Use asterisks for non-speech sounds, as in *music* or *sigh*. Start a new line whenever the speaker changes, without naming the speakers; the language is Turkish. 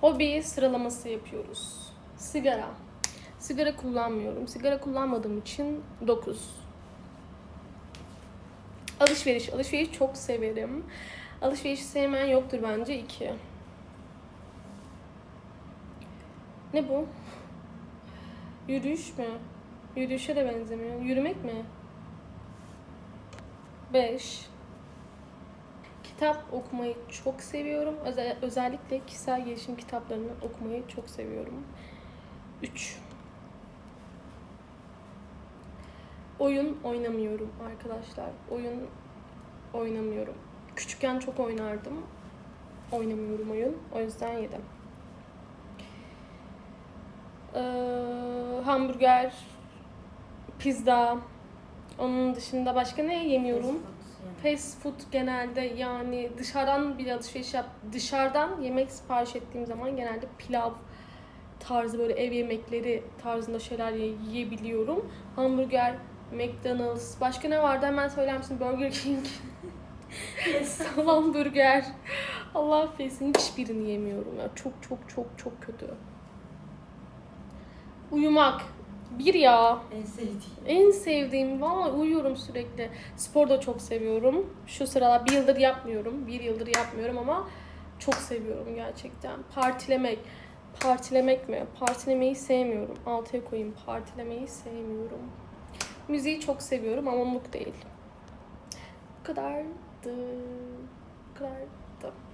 Hobi sıralaması yapıyoruz. Sigara. Sigara kullanmıyorum. Sigara kullanmadığım için 9. Alışveriş. Alışveriş çok severim. Alışverişi sevmeyen yoktur bence 2. Ne bu? Yürüyüş mü? Yürüyüşe de benzemiyor. Yürümek mi? 5. Kitap okumayı çok seviyorum. Özel, özellikle kişisel gelişim kitaplarını okumayı çok seviyorum. 3. Oyun oynamıyorum arkadaşlar. Oyun oynamıyorum. Küçükken çok oynardım. Oynamıyorum oyun. O yüzden yedim. Ee, hamburger, pizza. Onun dışında başka ne yemiyorum? Fast food genelde yani dışarıdan bir alışveriş yap dışarıdan yemek sipariş ettiğim zaman genelde pilav tarzı böyle ev yemekleri tarzında şeyler ye- yiyebiliyorum. Hamburger, McDonald's, başka ne vardı hemen söyler misin? Burger King, salam *laughs* burger. Allah affetsin hiçbirini yemiyorum ya. Çok çok çok çok kötü. Uyumak. Bir ya.
En sevdiğim.
En sevdiğim valla uyuyorum sürekli. Spor da çok seviyorum. Şu sıralar bir yıldır yapmıyorum. Bir yıldır yapmıyorum ama çok seviyorum gerçekten. Partilemek. Partilemek mi? Partilemeyi sevmiyorum. Altıya koyayım. Partilemeyi sevmiyorum. Müziği çok seviyorum ama onluk değil. Bu kadardı. Bu kadardı.